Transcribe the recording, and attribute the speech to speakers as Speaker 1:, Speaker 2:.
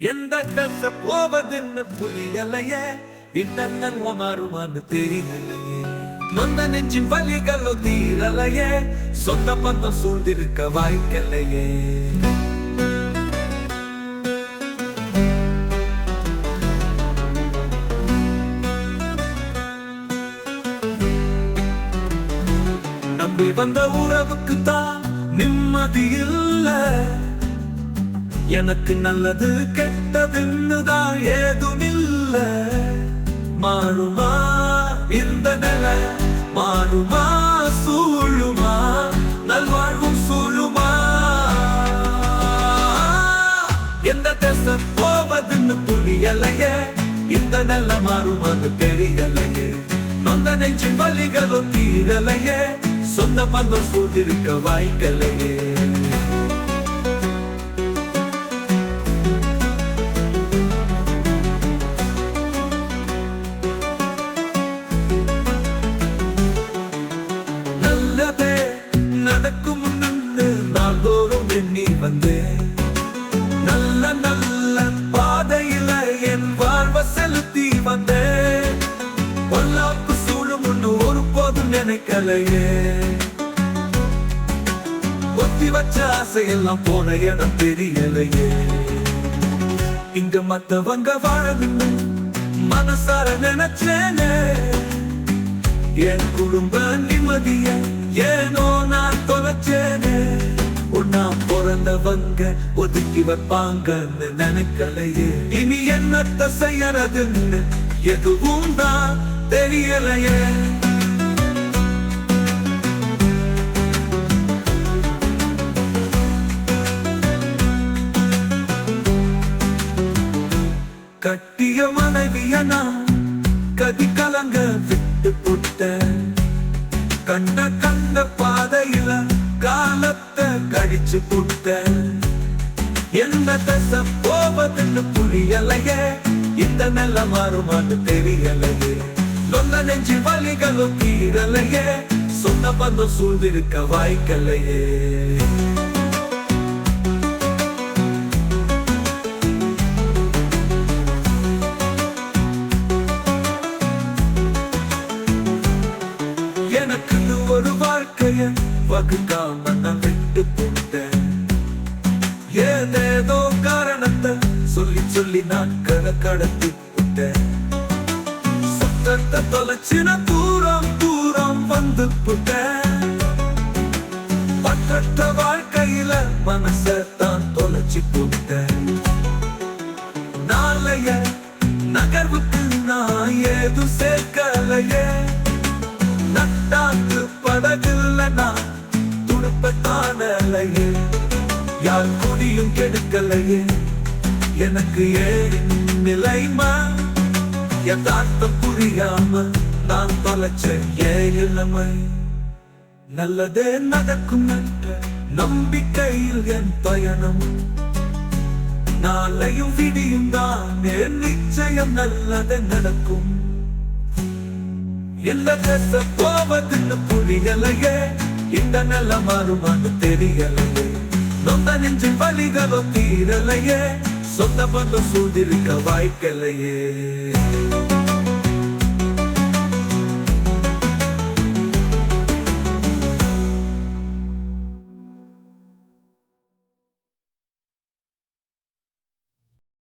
Speaker 1: எந்த கச போவதுன்னு புரியலையே. இன்னென்ன மாறுமான்னு தெரியலையே. நொந்த நெஞ்சின் வலிகளோ தீரலையே. சொந்த பந்தம் சூழ்ந்திருக்க வாய்க்கலையே. நம்பி வந்த உறவுக்கு தான் நிம்மதி இல்லை. எனக்கு நல்லது கெட்டதுன்னு தான் ஏதும் இல்ல மாறுமா இந்த நிலை மாறுமா சூழுமா நல்வாழ்வும் சூழுமா. எந்த தேசம் போவதுன்னு புரியலையே இந்த நல்ல மாறுமான்னு தெரியலையே. நொந்த நெஞ்சு வலிகளும் தீரலையே சொந்த பந்தம் சூழ்ந்திருக்க வாய்க்கலையே. வந்து நல்ல நல்ல பாதையில என் வாழ்வ செலுத்தி வந்தேன். பொல்லாப்பு சூழும் ஒண்ணு ஒருபோதும் நினைக்கலையே. ஒத்தி வச்ச ஆசையெல்லாம் போன இடம் தெரியலையே. இங்க மத்தவங்க வாழணும்னு மனசார நினைச்சேனே. என் குடும்ப நிம்மதிய ஏனோ நான் தொலைச்சேனே. பிறந்தவங்க ஒதுக்கி வைப்பாங்கன்னு நினைக்கலையே. இனி என்னத்த செய்யறதுன்னு எதுவும் தான் தெரியலையே. கட்டிய மனைவிய நான் கதி கலங்க விட்டு புட்ட கண்ட கண்ட பாதையில காலத்தை கழிச்சு புட்டேன் எந்த தசை போவதுன்னு புரியலையே. இந்த நல்ல மாறுமான்னு தெரியலையே. சொந்த நெஞ்சு வலிகளும் தீரலையே. சொந்த பந்தம் சூழ்ந்திருக்க வாய்க்கலையே. வகுக்காம நான் விட்டு போட்டேன் ஏதேதோ காரணத்தை சொல்லி சொல்லி நாட்களை கடத்தி விட்டேன் சத்தத்தை தொலைச்சு தூரம் தூரம் வந்து புட்டேன் பற்றற்ற வாழ்க்கையில மனசை தான் தொலைச்சு புட்டேன் நாளைய நகர்வுக்கு நான் ஏதும் சேர்க்கலையே நட்டாத்து படகு துடுப்ப காணலையே. யார் குடியும் கெடுக்கலையே. எனக்கு ஏன் நிலைமா யதார்த்தம் புரியாம நான் தொலைச்ச ஏ இளமை நல்லதே நடக்கும் என்ற நம்பிக்கையில் என் பயணம். நாளையும் விடியும் தான் என் நிச்சயம் நல்லதே நடக்கும். எந்த தேச போவதுன்னு புரியலையே. இந்த நல்ல மாறுமான்னு தெரியலையே. நொந்த நெஞ்சு வலிகளும் தீரலையே. சொந்த பந்தம் சூழ்ந்திருக்க வாய்க்கலையே